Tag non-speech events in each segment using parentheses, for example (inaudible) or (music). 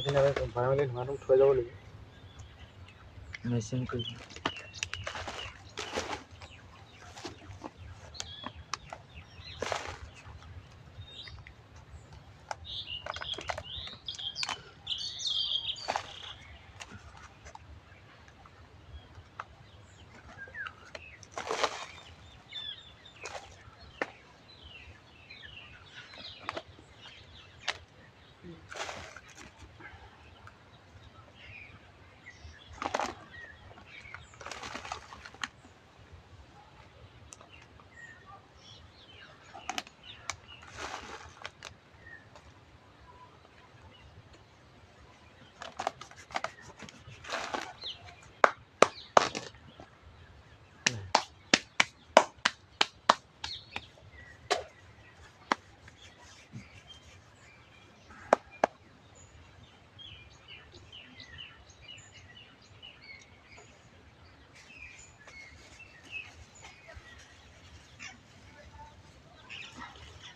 সেইখিনি আমি ভৰাই মেলি ধুনীয়াকৈ থৈ যাব লাগিব। মেচিন কৰি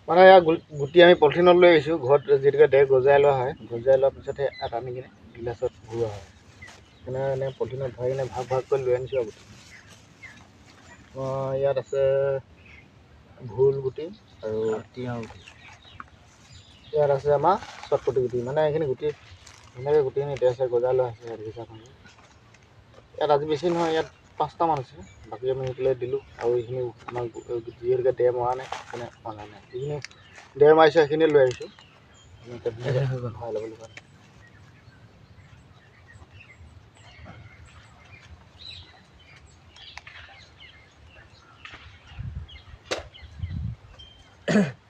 মানে ইয়াৰ গুটি আমি পলিথিনত লৈ আহিছোঁ। ঘৰত যিটোকে ডেৰ গজাই লোৱা হয় গজাই লোৱাৰ পিছতহে ইয়াত আনি কিনে গিলাচত ভৰোৱা হয়। সেইকাৰণে এনে পলিথিনত ভৰাই কিনে ভাগ ভাগ কৰি লৈ আনিছোঁ আৰু গুটি। ইয়াত আছে ভোল গুটি আৰু তিয়ঁহ ইয়াত আছে আমাৰ চটপটি গুটি। মানে এইখিনি গুটি ধুনীয়াকৈ গুটিখিনি ডেৰ চেৰ গজাই লোৱা হৈছে ইয়াত আজি বেছি নহয় ইয়াত পাঁচটামান আছে বাকী আমি পেলাই দিলোঁ আৰু এইখিনি আমাৰ যিহেতুকে ডেৰ মৰা নাই সেইকাৰণে অনা নাই। যিখিনি ডেৰ মাৰিছে সেইখিনি লৈ আহিছোঁ। লাগিব। (coughs)